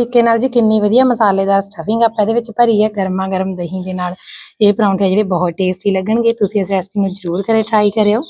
ਤਰੀਕੇ ਨਾਲ ਜੀ ਕਿੰਨੀ ਵਧੀਆ ਮਸਾਲੇਦਾਰ ਸਟਫਿੰਗ ਆਪਾਂ ਇਹਦੇ ਵਿੱਚ ਭਰੀ ਹੈ ਗਰਮਾ ਗਰਮ ਦਹੀਂ ਦੇ ਨਾਲ। ਇਹ ਪਰੌਂਠੇ ਜਿਹੜੇ ਬਹੁਤ ਟੇਸਟੀ ਲੱਗਣਗੇ, ਤੁਸੀਂ ਇਸ ਰੈਸਪੀ ਨੂੰ ਜ਼ਰੂਰ ਕਰੇ ਟਰਾਈ ਕਰਿਓ।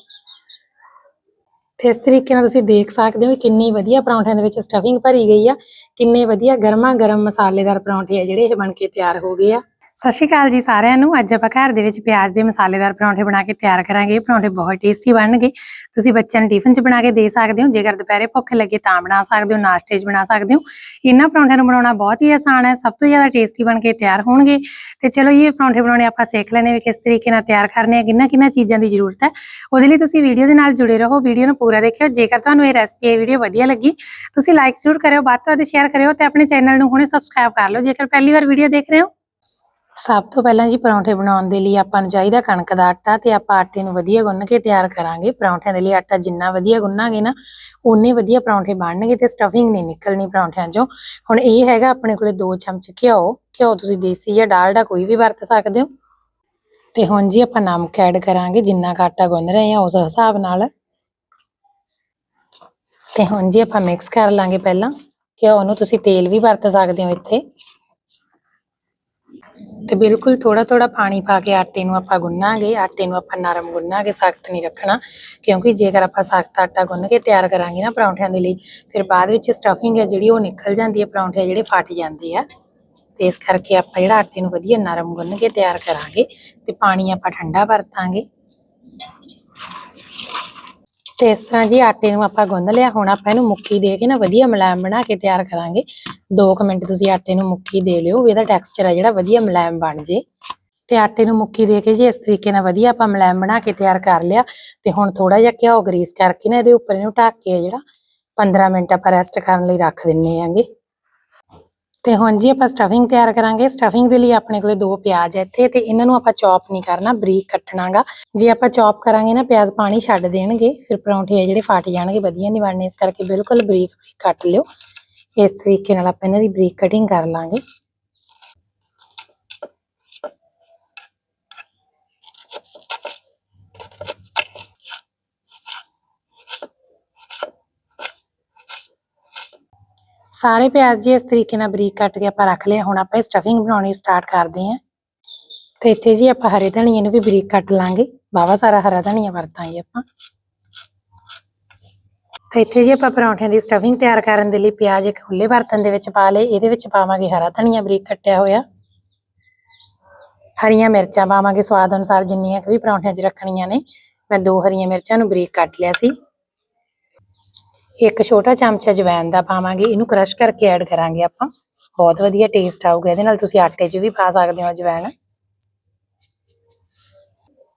ਤੇ ਇਸ ਤਰੀਕੇ ਨਾਲ ਤੁਸੀਂ ਦੇਖ ਸਕਦੇ ਹੋ ਕਿੰਨੀ ਵਧੀਆ ਪਰੌਂਠਿਆਂ ਦੇ ਵਿੱਚ ਸਟਫਿੰਗ ਭਰੀ ਗਈ ਆ। ਕਿੰਨੇ ਵਧੀਆ ਗਰਮਾ ਗਰਮ ਮਸਾਲੇਦਾਰ ਪਰੌਂਠੇ ਆ ਜਿਹੜੇ ਇਹ ਬਣ ਕੇ ਤਿਆਰ ਹੋ ਗਏ ਆ। ਸਤਿ ਸ਼੍ਰੀ ਅਕਾਲ ਜੀ ਸਾਰਿਆਂ ਨੂੰ। ਅੱਜ ਆਪਾਂ ਘਰ ਦੇ ਵਿੱਚ ਪਿਆਜ਼ ਦੇ ਮਸਾਲੇਦਾਰ ਪਰੌਂਠੇ ਬਣਾ ਕੇ ਤਿਆਰ ਕਰਾਂਗੇ। ਇਹ ਪਰੌਂਠੇ ਬਹੁਤ ਟੇਸਟੀ ਬਣਨਗੇ। ਤੁਸੀਂ ਬੱਚਿਆਂ ਨੂੰ ਟਿਫਨ 'ਚ ਬਣਾ ਕੇ ਦੇ ਸਕਦੇ ਹੋ। ਜੇਕਰ ਦੁਪਹਿਰੇ ਭੁੱਖ ਲੱਗੇ ਤਾਂ ਬਣਾ ਸਕਦੇ ਹੋ, ਨਾਸ਼ਤੇ 'ਚ ਬਣਾ ਸਕਦੇ ਹੋ। ਇਹਨਾਂ ਪਰੌਂਠਿਆਂ ਨੂੰ ਬਣਾਉਣਾ ਬਹੁਤ ਹੀ ਆਸਾਨ ਹੈ। ਸਭ ਤੋਂ ਜ਼ਿਆਦਾ ਟੇਸਟੀ ਬਣ ਕੇ ਤਿਆਰ ਹੋਣਗੇ। ਤੇ ਚਲੋ ਇਹ ਪਰੌਂਠੇ ਬਣਾਉਣੇ ਆਪਾਂ ਸਿੱਖ ਲੈਣੇ ਵੀ ਕਿਸ ਤਰੀਕੇ ਨਾਲ ਤਿਆਰ ਕਰਨੇ ਆ, ਕਿੰਨਾ ਕਿੰਨਾ ਚੀਜ਼ਾਂ ਦੀ ਜ਼ਰੂਰਤ ਹੈ। ਉਹਦੇ ਲਈ ਤੁਸੀਂ ਵੀਡੀਓ ਦੇ ਨਾਲ ਜੁੜੇ ਰਹੋ। ਵੀਡੀਓ ਨੂੰ ਪੂਰਾ ਦੇਖਿਓ। ਜੇਕਰ ਤੁਹਾਨੂੰ ਇਹ ਰੈਸਪੀ ਇਹ ਵੀਡੀਓ ਵਧੀਆ ਲੱਗੀ, ਤੁਸੀਂ ਲਾਈਕ ਜ਼ਰੂਰ ਕਰਿਓ। ਵੱਧ ਤੋਂ ਵੱਧ ਸ਼ੇਅਰ ਕਰਿਓ ਤੇ ਆਪਣੇ ਚੈਨਲ ਨੂੰ ਹੁਣੇ ਸਬਸਕ੍ਰਾਈਬ ਕਰ ਲਓ। ਜੇਕਰ ਪਹਿਲੀ ਵਾਰ ਵੀਡੀਓ ਦੇਖ ਰਹੇ ਹੋ ਸਭ ਤੋਂ ਪਹਿਲਾਂ ਜੀ ਪਰੌਂਠੇ ਬਣਾਉਣ ਦੇ ਲਈ ਆਪਾਂ ਨੂੰ ਚਾਹੀਦਾ ਕਣਕ ਦਾ ਆਟਾ ਤੇ ਆਪਾਂ ਆਟੇ ਨੂੰ ਵਧੀਆ ਗੁੰਨ ਕੇ ਤਿਆਰ ਕਰਾਂਗੇ। ਪਰੌਂਠਿਆਂ ਦੇ ਲਈ ਆਟਾ ਜਿੰਨਾ ਵਧੀਆ ਗੁੰਨਾਂਗੇ ਨਾ ਉਨੇ ਵਧੀਆ ਪਰੌਂਠੇ ਬਣਨਗੇ ਤੇ ਸਟਫਿੰਗ ਨਹੀਂ ਨਿਕਲਣੀ ਪਰੌਂਠਿਆਂ 'ਚੋਂ। ਹੁਣ ਇਹ ਹੈਗਾ ਆਪਣੇ ਕੋਲੇ 2 ਚਮਚ ਘਿਓ। ਘਿਓ ਤੁਸੀਂ ਦੇਸੀ ਜਾਂ ਡਾਲਡਾ ਕੋਈ ਵੀ ਵਰਤ ਸਕਦੇ ਹੋ। ਤੇ ਹੁਣ ਜੀ ਆਪਾਂ ਨਮਕ ਐਡ ਕਰਾਂਗੇ, ਜਿੰਨਾ ਕੁ ਆਟਾ ਗੁੰਨ ਰਹੇ ਆ ਉਸ ਹਿਸਾਬ ਨਾਲ। ਤੇ ਹੁਣ ਜੀ ਆਪਾਂ ਮਿਕਸ ਕਰ ਲਾਂਗੇ ਪਹਿਲਾਂ। ਘਿਓ ਨੂੰ ਤੁਸੀਂ ਤੇਲ ਵੀ ਵਰਤ ਸਕਦੇ ਹੋ ਇੱਥੇ। ਤੇ ਬਿਲਕੁਲ ਥੋੜਾ ਥੋੜਾ ਪਾਣੀ ਪਾ ਕੇ ਆਟੇ ਨੂੰ ਆਪਾਂ ਗੁੰਨਾਂਗੇ, ਆਟੇ ਨੂੰ ਆਪਾਂ ਨਰਮ ਗੁੰਨਾਂਗੇ, ਸਖਤ ਨਹੀਂ ਰੱਖਣਾ, ਕਿਉਂਕਿ ਜੇਕਰ ਆਪਾਂ ਸਖਤ ਆਟਾ ਗੁੰਨ ਕੇ ਤਿਆਰ ਕਰਾਂਗੇ ਨਾ ਪਰੌਂਠਿਆਂ ਦੇ ਲਈ, ਫਿਰ ਬਾਅਦ ਵਿੱਚ ਸਟਫਿੰਗ ਹੈ ਜਿਹੜੀ ਉਹ ਨਿਕਲ ਜਾਂਦੀ ਹੈ, ਪਰੌਂਠੇ ਜਿਹੜੇ ਫਟ ਜਾਂਦੇ ਆ। ਤੇ ਇਸ ਕਰਕੇ ਆਪਾਂ ਜਿਹੜਾ ਆਟੇ ਨੂੰ ਵਧੀਆ ਨਰਮ ਗੁੰਨ ਕੇ ਤਿਆਰ ਕਰਾਂਗੇ ਤੇ ਪਾਣੀ ਆਪਾਂ ਠੰਡਾ ਵਰਤਾਂਗੇ। ਤੇ ਇਸ ਤਰ੍ਹਾਂ ਜੀ ਆਟੇ ਨੂੰ ਆਪਾਂ ਗੁੰਨ ਲਿਆ। ਹੁਣ ਆਪਾਂ ਇਹਨੂੰ ਮੁੱਕੀ ਦੇ ਕੇ ਨਾ ਵਧੀਆ ਮੁਲਾਇਮ ਬਣਾ ਕੇ ਤਿਆਰ ਕਰਾਂਗੇ। 2 ਮਿੰਟ ਤੁਸੀਂ ਆਟੇ ਨੂੰ ਮੁੱਕੀ ਦੇ ਲਿਓ, ਵੀ ਇਹਦਾ ਟੈਕਸਚਰ ਹੈ ਜਿਹੜਾ ਵਧੀਆ ਮੁਲਾਇਮ ਬਣ ਜੇ। ਤੇ ਆਟੇ ਨੂੰ ਮੁੱਕੀ ਦੇ ਕੇ ਜੀ ਇਸ ਤਰੀਕੇ ਨਾਲ ਵਧੀਆ ਆਪਾਂ ਮੁਲਾਇਮ ਬਣਾ ਕੇ ਤਿਆਰ ਕਰ ਲਿਆ। ਤੇ ਹੁਣ ਥੋੜਾ ਜਿਹਾ ਘਿਓ ਗਰੀਸ ਕਰਕੇ ਨਾ ਇਹਦੇ ਉੱਪਰ ਇਹਨੂੰ ਢੱਕ ਕੇ ਜਿਹੜਾ 15 ਮਿੰਟ ਆਪਾਂ ਰੈਸਟ ਕਰਨ ਲਈ ਰੱਖ ਦਿੰਨੇ ਆਂਗੇ ਤੇ ਹੁਣ ਜੀ ਆਪਾਂ ਸਟਫਿੰਗ ਤਿਆਰ ਕਰਾਂਗੇ। ਸਟਫਿੰਗ ਦੇ ਲਈ ਆਪਣੇ ਕੋਲੇ ਦੋ ਪਿਆਜ਼ ਹੈ ਇੱਥੇ ਤੇ ਇਹਨਾਂ ਨੂੰ ਆਪਾਂ ਚੌਪ ਨਹੀਂ ਕਰਨਾ, ਬਰੀਕ ਕੱਟਣਾਗਾ। ਜੇ ਆਪਾਂ ਚੌਪ ਕਰਾਂਗੇ ਨਾ, ਪਿਆਜ਼ ਪਾਣੀ ਛੱਡ ਦੇਣਗੇ, ਫਿਰ ਪਰੌਂਠੇ ਆ ਜਿਹੜੇ ਫਟ ਜਾਣਗੇ, ਵਧੀਆ ਨਹੀਂ ਬਣਨੇ ਇਸ ਕਰਕੇ ਬਿਲਕੁਲ ਬਰੀਕ ਬਰੀਕ ਕੱਟ ਲਿਓ। ਇਸ ਤਰੀਕੇ ਨਾਲ ਆਪਾਂ ਇਹਨਾਂ ਦੀ ਬਰੀਕ ਕਟਿੰਗ ਕਰ ਲਾਂਗੇ। ਸਾਰੇ ਪਿਆਜ਼ ਜੀ ਇਸ ਤਰੀਕੇ ਨਾਲ ਬਰੀਕ ਕੱਟ ਕੇ ਆਪਾਂ ਰੱਖ ਲਿਆ ਹੁਣ ਆਪਾਂ ਇਹ ਸਟਫਿੰਗ ਬਣਾਉਣੀ ਸਟਾਰਟ ਕਰਦੇ ਹਾਂ। ਤੇ ਇੱਥੇ ਜੀ ਆਪਾਂ ਹਰੇ ਧਨੀਏ ਨੂੰ ਵੀ ਬਰੀਕ ਕੱਟ ਲਾਂਗੇ। ਬਾਵਾ ਸਾਰਾ ਹਰਾ ਧਨੀਆ ਵਰਤਾਂਗੇ ਆਪਾਂ। ਤੇ ਇੱਥੇ ਜੀ ਆਪਾਂ ਪਰੌਂਠਿਆਂ ਦੀ ਸਟਫਿੰਗ ਤਿਆਰ ਕਰਨ ਦੇ ਲਈ ਪਿਆਜ਼ ਇੱਕ ਖੁੱਲੇ ਬਰਤਨ ਦੇ ਵਿੱਚ ਪਾ ਲਏ। ਇਹਦੇ ਵਿੱਚ ਪਾਵਾਂਗੇ ਹਰਾ ਧਨੀਆ ਬਰੀਕ ਕੱਟਿਆ ਹੋਇਆ। ਹਰੀਆਂ ਮਿਰਚਾਂ ਪਾਵਾਂਗੇ। ਸਵਾਦ ਅਨੁਸਾਰ ਜਿੰਨੀਆਂ ਕੁ ਵੀ ਪਰੌਂਠਿਆਂ 'ਚ ਰੱਖਣੀਆਂ ਨੇ। ਮੈਂ ਦੋ ਹਰੀਆਂ ਮਿਰਚਾਂ ਨੂੰ ਬਰੀਕ ਕੱਟ ਲਿਆ ਸੀ। ਇੱਕ ਛੋਟਾ ਚਮਚਾ ਜਵੈਨ ਦਾ ਪਾਵਾਂਗੇ, ਇਹਨੂੰ ਕ੍ਰਸ਼ ਕਰਕੇ ਐਡ ਕਰਾਂਗੇ ਆਪਾਂ। ਬਹੁਤ ਵਧੀਆ ਟੇਸਟ ਆਊਗਾ, ਇਹਦੇ ਨਾਲ ਤੁਸੀਂ ਆਟੇ 'ਚ ਵੀ ਪਾ ਸਕਦੇ ਹੋ ਜਵੈਨ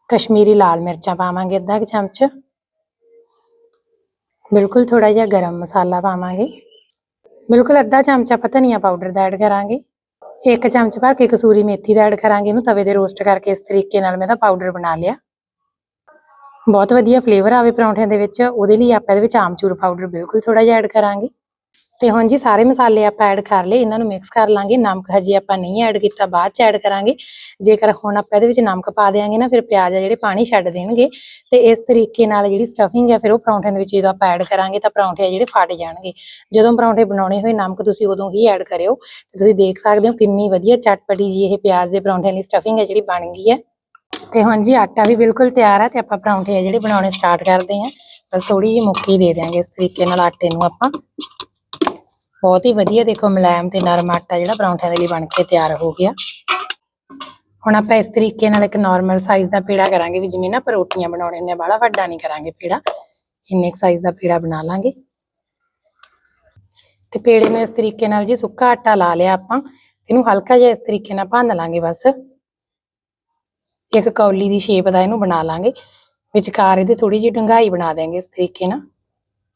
ਕਸ਼ਮੀਰੀ ਲਾਲ ਮਿਰਚਾਂ ਪਾਵਾਂਗੇ, ਅੱਧਾ ਕੁ ਚਮਚ। ਬਿਲਕੁਲ ਥੋੜਾ ਜਿਹਾ ਗਰਮ ਮਸਾਲਾ ਪਾਵਾਂਗੇ। ਬਿਲਕੁਲ ਅੱਧਾ ਚਮਚਾ ਆਪਾਂ ਧਨੀਆ ਪਾਊਡਰ ਦਾ ਐਡ ਕਰਾਂਗੇ। ਇੱਕ ਚਮਚ ਭਰ ਕੇ ਕਸੂਰੀ ਮੇਥੀ ਦਾ ਐਡ ਕਰਾਂਗੇ, ਇਹਨੂੰ ਤਵੇ ਤੇ ਰੋਸਟ ਕਰਕੇ ਇਸ ਤਰੀਕੇ ਨਾਲ ਮੈਂ ਇਹਦਾ ਪਾਊਡਰ ਬਣਾ ਲਿਆ। ਬਹੁਤ ਵਧੀਆ ਫਲੇਵਰ ਆਵੇ ਪਰੌਂਠਿਆਂ ਦੇ ਵਿੱਚ, ਉਹਦੇ ਲਈ ਆਪਾਂ ਇਹਦੇ ਵਿੱਚ ਆਮਚੂਰ ਪਾਊਡਰ ਬਿਲਕੁਲ ਥੋੜਾ ਜਿਹਾ ਐਡ ਕਰਾਂਗੇ। ਤੇ ਹੁਣ ਜੀ ਸਾਰੇ ਮਸਾਲੇ ਆਪਾਂ ਐਡ ਕਰ ਲਏ, ਇਹਨਾਂ ਨੂੰ ਮਿਕਸ ਕਰ ਲਾਂਗੇ। ਨਮਕ ਹਜੇ ਆਪਾਂ ਨਹੀਂ ਐਡ ਕੀਤਾ, ਬਾਅਦ ਚ ਐਡ ਕਰਾਂਗੇ। ਜੇਕਰ ਹੁਣ ਆਪਾਂ ਇਹਦੇ ਵਿੱਚ ਨਮਕ ਪਾ ਦੇਾਂਗੇ ਨਾ, ਫਿਰ ਪਿਆਜ਼ ਆ ਜਿਹੜੇ ਪਾਣੀ ਛੱਡ ਦੇਣਗੇ। ਤੇ ਇਸ ਤਰੀਕੇ ਨਾਲ ਜਿਹੜੀ ਸਟਫਿੰਗ ਹੈ ਫਿਰ ਉਹ ਪਰੌਂਠਿਆਂ ਦੇ ਵਿੱਚ ਜਦੋਂ ਆਪਾਂ ਐਡ ਕਰਾਂਗੇ, ਤਾਂ ਪਰੌਂਠੇ ਆ ਜਿਹੜੇ ਫਟ ਜਾਣਗੇ। ਜਦੋਂ ਪਰੌਂਠੇ ਬਣਾਉਣੇ ਹੋਏ ਨਮਕ, ਤੁਸੀਂ ਉਦੋਂ ਹੀ ਐਡ ਕਰਿਓ। ਤੇ ਤੁਸੀਂ ਦੇਖ ਸਕਦੇ ਹੋ ਕਿੰਨੀ ਵਧੀਆ, ਚਟਪਟੀ ਜੀ ਇਹ ਪਿਆਜ਼ ਦੇ ਪਰੌਂਠਿਆਂ ਲਈ ਸਟਫਿੰਗ ਹੈ ਜਿਹੜੀ ਬਣ ਗਈ ਹੈ। ਤੇ ਹੁਣ ਜੀ ਆਟਾ ਵੀ ਬਿਲਕੁਲ ਤਿਆਰ ਹੈ ਤੇ ਆਪਾਂ ਪਰੌਂਠੇ ਆ ਜਿਹੜੇ ਬਣਾਉਣੇ ਸਟਾਰਟ ਕਰਦੇ ਹਾਂ। ਬਸ ਥੋੜੀ ਜਿਹੀ ਮੁੱਕੀ ਦੇ ਦਿਆਂਗੇ ਇਸ ਤਰੀਕੇ ਨਾਲ ਆਟੇ ਨੂੰ ਆਪਾਂ। ਬਹੁਤ ਹੀ ਵਧੀਆ ਦੇਖੋ ਮੁਲਾਇਮ ਤੇ ਨਰਮ ਆਟਾ ਜਿਹੜਾ ਪਰੌਂਠਿਆਂ ਦੇ ਲਈ ਬਣ ਕੇ ਤਿਆਰ ਹੋ ਗਿਆ। ਹੁਣ ਆਪਾਂ ਇਸ ਤਰੀਕੇ ਨਾਲ ਇੱਕ ਨਾਰਮਲ ਸਾਈਜ਼ ਦਾ ਪੇੜਾ ਕਰਾਂਗੇ ਵੀ ਜਿਵੇਂ ਨਾ ਆਪਾਂ ਬਣਾਉਣੇ ਹੁੰਦੇ ਆ, ਬਾਹਲਾ ਵੱਡਾ ਨਹੀਂ ਕਰਾਂਗੇ ਪੇੜਾ। ਇੰਨੇ ਸਾਈਜ਼ ਦਾ ਪੇੜਾ ਬਣਾ ਲਾਂਗੇ। ਤੇ ਪੇੜੇ ਨੂੰ ਇਸ ਤਰੀਕੇ ਨਾਲ ਜੀ ਸੁੱਕਾ ਆਟਾ ਲਾ ਲਿਆ ਆਪਾਂ। ਇਹਨੂੰ ਹਲਕਾ ਜਿਹਾ ਇਸ ਤਰੀਕੇ ਨਾਲ ਭੰਨ ਲਾਂਗੇ ਬਸ। ਇੱਕ ਕੌਲੀ ਦੀ ਸ਼ੇਪ ਦਾ ਇਹਨੂੰ ਬਣਾ ਲਾਂਗੇ। ਵਿਚਕਾਰ ਇਹਦੇ ਥੋੜੀ ਜਿਹੀ ਡੂੰਘਾਈ ਬਣਾ ਦੇਾਂਗੇ ਇਸ ਤਰੀਕੇ ਨਾਲ।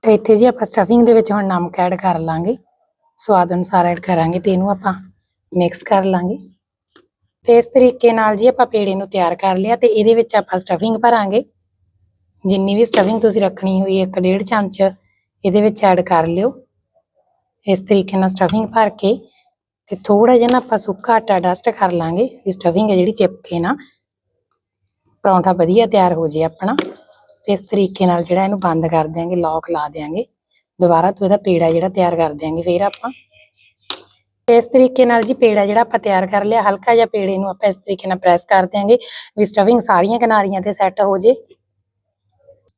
ਤੇ ਇੱਥੇ ਜੀ ਆਪਾਂ ਸਟਫਿੰਗ ਦੇ ਵਿੱਚ ਹੁਣ ਨਮਕ ਐਡ ਕਰ ਲਾਂਗੇ। ਸਵਾਦ ਅਨੁਸਾਰ ਐਡ ਕਰਾਂਗੇ ਤੇ ਇਹਨੂੰ ਆਪਾਂ ਮਿਕਸ ਕਰ ਲਾਂਗੇ। ਤੇ ਇਸ ਤਰੀਕੇ ਨਾਲ ਜੀ ਆਪਾਂ ਪੇੜੇ ਨੂੰ ਤਿਆਰ ਕਰ ਲਿਆ ਤੇ ਇਹਦੇ ਵਿੱਚ ਆਪਾਂ ਸਟਫਿੰਗ ਭਰਾਂਗੇ। ਜਿੰਨੀ ਵੀ ਸਟਫਿੰਗ ਤੁਸੀਂ ਰੱਖਣੀ ਹੋਈ ਇੱਕ ਡੇਢ ਚਮਚ ਇਹਦੇ ਵਿੱਚ ਐਡ ਕਰ ਲਿਓ। ਇਸ ਤਰੀਕੇ ਨਾਲ ਸਟਫਿੰਗ ਭਰ ਕੇ ਤੇ ਥੋੜਾ ਜਿਹਾ ਨਾ ਆਪਾਂ ਸੁੱਕਾ ਆਟਾ ਡਸਟ ਕਰ ਲਾਂਗੇ। ਵੀ ਸਟਫਿੰਗ ਹੈ ਜਿਹੜੀ ਚਿਪਕੇ ਨਾ। ਪਰੌਂਠਾ ਵਧੀਆ ਤਿਆਰ ਹੋ ਜੇ ਆਪਣਾ, ਤੇ ਇਸ ਤਰੀਕੇ ਨਾਲ ਜਿਹੜਾ ਇਹਨੂੰ ਬੰਦ ਕਰ ਦਿਆਂਗੇ ਲੌਕ ਲਾ ਦਿਆਂਗੇ। ਦੁਬਾਰਾ ਤੋਂ ਇਹਦਾ ਪੇੜਾ ਜਿਹੜਾ ਤਿਆਰ ਕਰ ਦਿਆਂਗੇ ਫਿਰ ਆਪਾਂ। ਇਸ ਤਰੀਕੇ ਨਾਲ ਜੀ ਪੇੜਾ ਜਿਹੜਾ ਆਪਾਂ ਤਿਆਰ ਕਰ ਲਿਆ, ਹਲਕਾ ਜਿਹਾ ਪੇੜੇ ਨੂੰ ਆਪਾਂ ਇਸ ਤਰੀਕੇ ਨਾਲ ਪ੍ਰੈਸ ਕਰ ਦਿਆਂਗੇ, ਵੀ ਸਟਫਿੰਗ ਸਾਰੀਆਂ ਕਿਨਾਰੀਆਂ ਤੇ ਸੈੱਟ ਹੋ ਜੇ।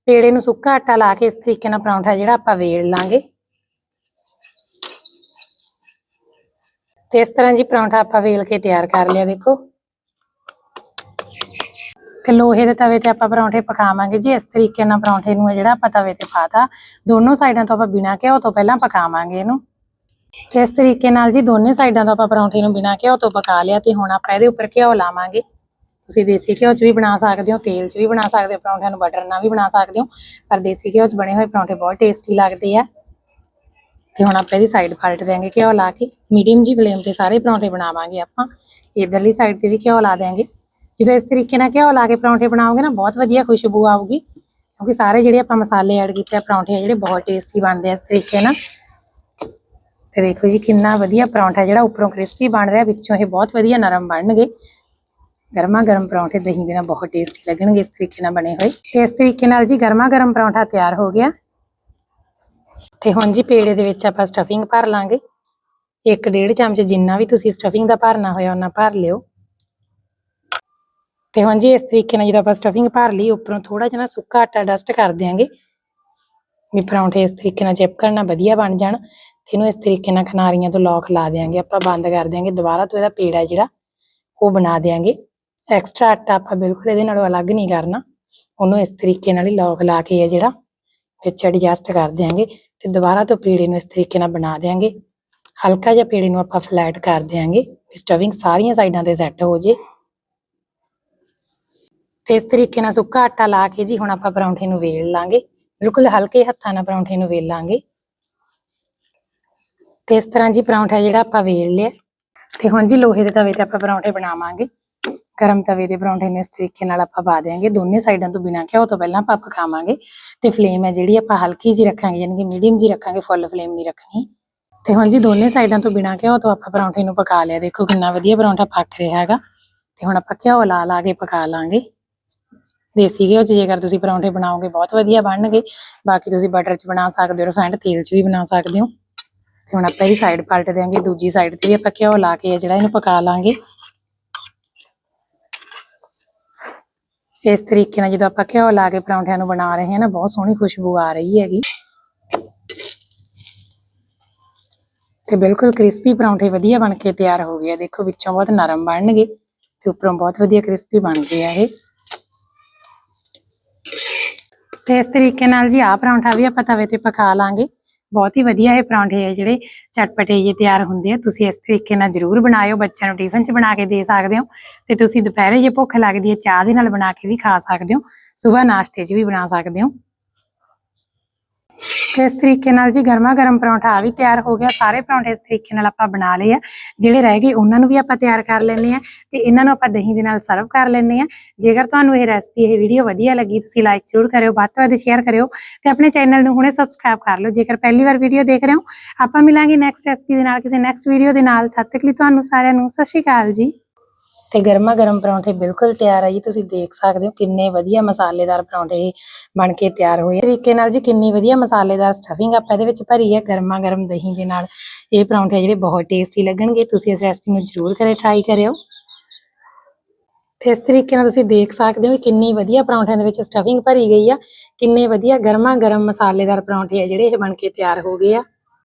ਪੇੜੇ ਨੂੰ ਸੁੱਕਾ ਆਟਾ ਲਾ ਕੇ ਇਸ ਤਰੀਕੇ ਨਾਲ ਪਰੌਂਠਾ ਜਿਹੜਾ ਆਪਾਂ ਵੇਲ ਲਾਂਗੇ। ਤੇ ਇਸ ਤਰ੍ਹਾਂ ਜੀ ਪਰੌਂਠਾ ਆਪਾਂ ਵੇਲ ਕੇ ਤਿਆਰ ਕਰ ਲਿਆ, ਦੇਖੋ। ਤੇ ਲੋਹੇ ਦੇ ਤਵੇ ਤੇ ਆਪਾਂ ਪਰੌਂਠੇ ਪਕਾਵਾਂਗੇ ਜੀ, ਇਸ ਤਰੀਕੇ ਨਾਲ ਪਰੌਂਠੇ ਨੂੰ ਜਿਹੜਾ ਆਪਾਂ ਤਵੇ ਤੇ ਪਾਤਾ, ਦੋਨੋਂ ਸਾਈਡਾਂ ਤੋਂ ਆਪਾਂ ਬਿਨਾਂ ਘਿਓ ਤੋਂ ਪਹਿਲਾਂ ਪਕਾਵਾਂਗੇ ਇਹਨੂੰ। ਤੇ ਇਸ ਤਰੀਕੇ ਨਾਲ ਜੀ ਦੋਨੇ ਸਾਈਡਾਂ ਤੋਂ ਆਪਾਂ ਪਰੌਂਠੇ ਨੂੰ ਬਿਨਾਂ ਘਿਓ ਤੋਂ ਪਕਾ ਲਿਆ ਤੇ ਹੁਣ ਆਪਾਂ ਇਹਦੇ ਉੱਪਰ ਘਿਓ ਲਾਵਾਂਗੇ। ਤੁਸੀਂ ਦੇਸੀ ਘਿਓ 'ਚ ਵੀ ਬਣਾ ਸਕਦੇ ਹੋ, ਤੇਲ 'ਚ ਵੀ ਬਣਾ ਸਕਦੇ ਹੋ, ਪਰੌਂਠਿਆਂ ਨੂੰ ਬਟਰ ਨਾਲ ਵੀ ਬਣਾ ਸਕਦੇ ਹੋ, ਪਰ ਦੇਸੀ ਘਿਓ 'ਚ ਬਣੇ ਹੋਏ ਪਰੌਂਠੇ ਬਹੁਤ ਟੇਸਟੀ ਲੱਗਦੇ ਆ। ਤੇ ਹੁਣ ਆਪਾਂ ਇਹਦੀ ਸਾਈਡ ਪਲਟ ਦਿਆਂਗੇ ਘਿਓ ਲਾ ਕੇ। ਮੀਡੀਅਮ ਜੀ ਫਲੇਮ ਤੇ ਸਾਰੇ ਪਰੌਂਠੇ ਬਣਾਵਾਂਗੇ ਆਪਾਂ। ਇਧਰਲੀ ਸਾਈਡ ਤੇ ਵੀ ਘਿਓ ਲਾ ਦਿਆਂਗੇ। ਜਦੋਂ ਇਸ ਤਰੀਕੇ ਨਾਲ ਘਿਓ ਲਾ ਕੇ ਪਰੌਂਠੇ ਬਣਾਓਗੇ ਨਾ, ਬਹੁਤ ਵਧੀਆ ਖੁਸ਼ਬੂ ਆਊਗੀ। ਕਿਉਂਕਿ ਸਾਰੇ ਜਿਹੜੇ ਆਪਾਂ ਮਸਾਲੇ ਐਡ ਕੀਤੇ ਆ ਪਰੌਂਠੇ ਆ, ਜਿਹੜੇ ਬਹੁਤ ਟੇਸਟੀ ਬਣਦੇ ਆ ਇਸ ਤਰੀਕੇ ਨਾਲ। ਤੇ ਦੇਖੋ ਜੀ, ਕਿੰਨਾ ਵਧੀਆ ਪਰੌਂਠਾ ਜਿਹੜਾ ਉੱਪਰੋਂ ਕ੍ਰਿਸਪੀ ਬਣ ਰਿਹਾ, ਵਿੱਚੋਂ ਇਹ ਬਹੁਤ ਵਧੀਆ ਨਰਮ ਬਣਨਗੇ। ਗਰਮਾ ਗਰਮ ਪਰੌਂਠੇ ਦਹੀਂ ਦੇ ਨਾਲ ਬਹੁਤ ਟੇਸਟੀ ਲੱਗਣਗੇ ਇਸ ਤਰੀਕੇ ਨਾਲ ਬਣੇ ਹੋਏ। ਤੇ ਇਸ ਤਰੀਕੇ ਨਾਲ ਜੀ ਗਰਮਾ ਗਰਮ ਪਰੌਂਠਾ ਤਿਆਰ ਹੋ ਗਿਆ। ਤੇ ਹੁਣ ਜੀ ਪੇੜੇ ਦੇ ਵਿੱਚ ਆਪਾਂ ਸਟਫਿੰਗ ਭਰ ਲਾਂਗੇ। ਇੱਕ ਡੇਢ ਚਮਚ ਜਿੰਨਾ ਵੀ ਤੁਸੀਂ ਸਟਫਿੰਗ ਦਾ ਭਰਨਾ ਹੋਇਆ, ਉਹਨਾਂ ਭਰ ਲਿਓ। ਤੇ ਹੁਣ ਜੀ ਇਸ ਤਰੀਕੇ ਨਾਲ ਜਦੋਂ ਆਪਾਂ ਸਟਫਿੰਗ ਭਰ ਲਈ, ਉੱਪਰੋਂ ਥੋੜਾ ਜਿਹਾ ਨਾ ਸੁੱਕਾ ਆਟਾ ਡਸਟ ਕਰ ਦਿਆਂਗੇ। ਵੀ ਪਰੌਂਠੇ ਇਸ ਤਰੀਕੇ ਨਾਲ ਚਿਪਕਣ ਨਾਲ ਵਧੀਆ ਬਣ ਜਾਣ ਤੇ ਇਹਨੂੰ ਇਸ ਤਰੀਕੇ ਨਾਲ ਕਿਨਾਰੀਆਂ ਤੋਂ ਲੌਕ ਲਾ ਦਿਆਂਗੇ। ਆਪਾਂ ਬੰਦ ਕਰ ਦਿਆਂਗੇ ਦੁਬਾਰਾ ਤੋਂ ਇਹਦਾ ਪੇੜਾ ਜਿਹੜਾ, ਉਹ ਬਣਾ ਦਿਆਂਗੇ। ਐਕਸਟਰਾ ਆਟਾ ਆਪਾਂ ਬਿਲਕੁਲ ਇਹਦੇ ਨਾਲੋਂ ਅਲੱਗ ਨਹੀਂ ਕਰਨਾ। ਉਹਨੂੰ ਇਸ ਤਰੀਕੇ ਨਾਲ ਹੀ ਲੌਕ ਲਾ ਕੇ ਹੈ ਜਿਹੜਾ, ਵਿੱਚ ਐਡਜਸਟ ਕਰ ਦਿਆਂਗੇ ਤੇ ਦੁਬਾਰਾ ਤੋਂ ਪੇੜੇ ਨੂੰ ਇਸ ਤਰੀਕੇ ਨਾਲ ਬਣਾ ਦਿਆਂਗੇ। ਹਲਕਾ ਜਿਹਾ ਪੇੜੇ ਨੂੰ ਆਪਾਂ ਫਲੈਟ ਕਰ ਦਿਆਂਗੇ। ਸਟਫਿੰਗ ਸਾਰੀਆਂ ਸਾਈਡਾਂ ਤੇ ਸੈੱਟ ਹੋ ਜੇ। ਤੇ ਇਸ ਤਰੀਕੇ ਨਾਲ ਸੁੱਕਾ ਆਟਾ ਲਾ ਕੇ ਜੀ ਹੁਣ ਆਪਾਂ ਪਰੌਂਠੇ ਨੂੰ ਵੇਲ ਲਾਂਗੇ। ਬਿਲਕੁਲ ਹਲਕੇ ਹੱਥਾਂ ਨਾਲ ਪਰੌਂਠੇ ਨੂੰ ਵੇਲ ਲਾਂਗੇ। ਤੇ ਇਸ ਤਰ੍ਹਾਂ ਜੀ ਪਰੌਂਠਾ ਜਿਹੜਾ ਆਪਾਂ ਵੇਲ ਲਿਆ। ਤੇ ਹੁਣ ਜੀ ਲੋਹੇ ਦੇ ਤਵੇ ਤੇ ਆਪਾਂ ਪਰੌਂਠੇ ਬਣਾਵਾਂਗੇ। ਗਰਮ ਤਵੇ ਦੇ ਪਰੌਂਠੇ ਨੂੰ ਇਸ ਤਰੀਕੇ ਨਾਲ ਆਪਾਂ ਪਾ ਦੇਾਂਗੇ ਦੋਨੇ ਸਾਈਡਾਂ ਤੋਂ ਬਿਨਾਂ ਘਿਓ ਤੋਂ ਪਹਿਲਾਂ ਆਪਾਂ ਪਕਾਵਾਂਗੇ ਤੇ ਫਲੇਮ ਹੈ ਜਿਹੜੀ ਆਪਾਂ ਹਲਕੀ ਜੀ ਰੱਖਾਂਗੇ, ਯਾਨੀ ਕਿ ਮੀਡੀਅਮ ਜੀ ਰੱਖਾਂਗੇ, ਫੁੱਲ ਫਲੇਮ ਨਹੀਂ ਰੱਖਣੀ। ਤੇ ਹੁਣ ਜੀ ਦੋਨੇ ਸਾਈਡਾਂ ਤੋਂ ਬਿਨਾਂ ਘਿਓ ਤੋਂ ਆਪਾਂ ਪਰੌਂਠੇ ਨੂੰ ਪਕਾ ਲਿਆ। ਦੇਖੋ ਕਿੰਨਾ ਵਧੀਆ ਪਰੌਂਠਾ ਪੱਕ ਰਿਹਾ ਹੈਗਾ। ਤੇ ਹੁਣ ਆਪਾਂ ਘਿਓ ਲਾ ਲਾ ਕੇ ਪਕਾ ਲਾਂਗੇ। ਦੇਸੀ ਘਿਓ 'ਚ, ਜੇਕਰ ਤੁਸੀਂ ਪਰੌਂਠੇ ਬਣਾਓਗੇ, ਬਹੁਤ ਵਧੀਆ ਬਣਨਗੇ। ਬਾਕੀ ਤੁਸੀਂ ਬਟਰ 'ਚ ਬਣਾ ਸਕਦੇ ਹੋ ਰਿਫਾਈਂਡ ਤੇਲ 'ਚ ਵੀ ਬਣਾ ਸਕਦੇ ਹੋ। ਤੇ ਹੁਣ ਆਪਾਂ ਇਹਦੀ ਸਾਈਡ ਪਲਟ ਦਿਆਂਗੇ, ਦੂਜੀ ਸਾਈਡ ਤੇ ਵੀ ਆਪਾਂ ਘਿਓ ਲਾ ਕੇ ਜਿਹੜਾ ਇਹਨੂੰ ਪਕਾ ਲਾਂਗੇ। ਇਸ ਤਰੀਕੇ ਨਾਲ ਜਦੋਂ ਆਪਾਂ ਘਿਓ ਲਾ ਕੇ ਪਰੌਂਠਿਆਂ ਨੂੰ ਬਣਾ ਰਹੇ ਹਾਂ ਨਾ, ਬਹੁਤ ਸੋਹਣੀ ਖੁਸ਼ਬੂ ਆ ਰਹੀ ਹੈਗੀ। ਤੇ ਬਿਲਕੁਲ ਕ੍ਰਿਸਪੀ ਪਰੌਂਠੇ ਵਧੀਆ ਬਣ ਕੇ ਤਿਆਰ ਹੋ ਗਏ ਆ। ਦੇਖੋ, ਵਿੱਚੋਂ ਬਹੁਤ ਨਰਮ ਬਣਨਗੇ ਤੇ ਉੱਪਰੋਂ ਬਹੁਤ ਵਧੀਆ ਕ੍ਰਿਸਪੀ ਬਣ ਗਏ ਆ ਇਹ। ਤੇ ਇਸ ਤਰੀਕੇ ਨਾਲ ਜੀ ਆਹ ਪਰੌਂਠਾ ਵੀ ਆਪਾਂ ਤਵੇ ਤੇ ਪਕਾ ਲਾਂਗੇ। ਬਹੁਤ ਹੀ ਵਧੀਆ ਇਹ ਪਰੌਂਠੇ ਆ ਜਿਹੜੇ ਚਟਪਟੇ ਜੇ ਤਿਆਰ ਹੁੰਦੇ ਆ। ਤੁਸੀਂ ਇਸ ਤਰੀਕੇ ਨਾਲ ਜਰੂਰ ਬਣਾਇਓ, ਬੱਚਿਆਂ ਨੂੰ ਟਿਫਨ 'ਚ ਬਣਾ ਕੇ ਦੇ ਸਕਦੇ ਹੋ ਤੇ ਤੁਸੀਂ ਦੁਪਹਿਰੇ ਜੇ ਭੁੱਖ ਲੱਗਦੀ ਹੈ, ਚਾਹ ਦੇ ਨਾਲ ਬਣਾ ਕੇ ਵੀ ਖਾ ਸਕਦੇ ਹੋ, ਸਵੇਰ ਨਾਸ਼ਤੇ 'ਚ ਵੀ ਬਣਾ ਸਕਦੇ ਹੋ। ਤੇ ਇਸ ਤਰੀਕੇ ਨਾਲ ਜੀ ਗਰਮਾ ਗਰਮ ਪਰੌਂਠਾ ਆ ਵੀ ਤਿਆਰ ਹੋ ਗਿਆ। ਸਾਰੇ ਪਰੌਂਠੇ ਇਸ ਤਰੀਕੇ ਨਾਲ ਆਪਾਂ ਬਣਾ ਲਏ ਆ। ਜਿਹੜੇ ਰਹਿ ਗਏ ਉਹਨਾਂ ਨੂੰ ਵੀ ਆਪਾਂ ਤਿਆਰ ਕਰ ਲੈਣੇ ਆ ਤੇ ਇਹਨਾਂ ਨੂੰ ਆਪਾਂ ਦਹੀਂ ਦੇ ਨਾਲ ਸਰਵ ਕਰ ਲੈਣੇ ਆ। ਜੇਕਰ ਤੁਹਾਨੂੰ ਇਹ ਰੈਸਪੀ ਇਹ ਵੀਡੀਓ ਵਧੀਆ ਲੱਗੀ, ਤੁਸੀਂ ਲਾਈਕ ਜ਼ਰੂਰ ਕਰਿਓ, ਵੱਧ ਤੋਂ ਵੱਧ ਸ਼ੇਅਰ ਕਰਿਓ ਤੇ ਆਪਣੇ ਚੈਨਲ ਨੂੰ ਹੁਣੇ ਸਬਸਕ੍ਰਾਈਬ ਕਰ ਲਓ। ਜੇਕਰ ਪਹਿਲੀ ਵਾਰ ਵੀਡੀਓ ਦੇਖ ਰਹੇ ਹੋ, ਆਪਾਂ ਮਿਲਾਂਗੇ ਨੈਕਸਟ ਰੈਸਪੀ ਦੇ ਨਾਲ, ਕਿਸੇ ਨੈਕਸਟ ਵੀਡੀਓ ਦੇ ਨਾਲ। ਤਦ ਤੱਕ ਲਈ ਤੁਹਾਨੂੰ ਸਾਰਿਆਂ ਨੂੰ ਸਤਿ ਸ਼੍ਰੀ ਅਕਾਲ ਜੀ। ਤੇ ਗਰਮਾ ਗਰਮ ਪਰੌਂਠੇ ਬਿਲਕੁਲ ਤਿਆਰ ਆ ਜੀ, ਤੁਸੀਂ ਦੇਖ ਸਕਦੇ ਹੋ ਕਿੰਨੇ ਵਧੀਆ ਮਸਾਲੇਦਾਰ ਪਰੌਂਠੇ ਬਣ ਕੇ ਤਿਆਰ ਹੋਏ ਤਰੀਕੇ ਨਾਲ ਜੀ ਕਿੰਨੀ ਵਧੀਆ ਮਸਾਲੇਦਾਰ ਸਟਫਿੰਗ ਆਪਾਂ ਇਹਦੇ ਵਿੱਚ ਭਰੀ ਹੈ ਗਰਮਾ ਗਰਮ ਦਹੀਂ ਦੇ ਨਾਲ। ਇਹ ਪਰੌਂਠੇ ਜਿਹੜੇ ਬਹੁਤ ਟੇਸਟੀ ਲੱਗਣਗੇ, ਤੁਸੀਂ ਇਸ ਰੈਸਪੀ ਨੂੰ ਜ਼ਰੂਰ ਕਰੇ ਟਰਾਈ ਕਰਿਓ। ਤੇ ਇਸ ਤਰੀਕੇ ਨਾਲ ਤੁਸੀਂ ਦੇਖ ਸਕਦੇ ਹੋ ਕਿੰਨੀ ਵਧੀਆ ਪਰੌਂਠਿਆਂ ਦੇ ਵਿੱਚ ਸਟਫਿੰਗ ਭਰੀ ਗਈ ਆ। ਕਿੰਨੇ ਵਧੀਆ ਗਰਮਾ ਗਰਮ ਮਸਾਲੇਦਾਰ ਪਰੌਂਠੇ ਆ ਜਿਹੜੇ ਇਹ ਬਣ ਕੇ ਤਿਆਰ ਹੋ ਗਏ ਆ।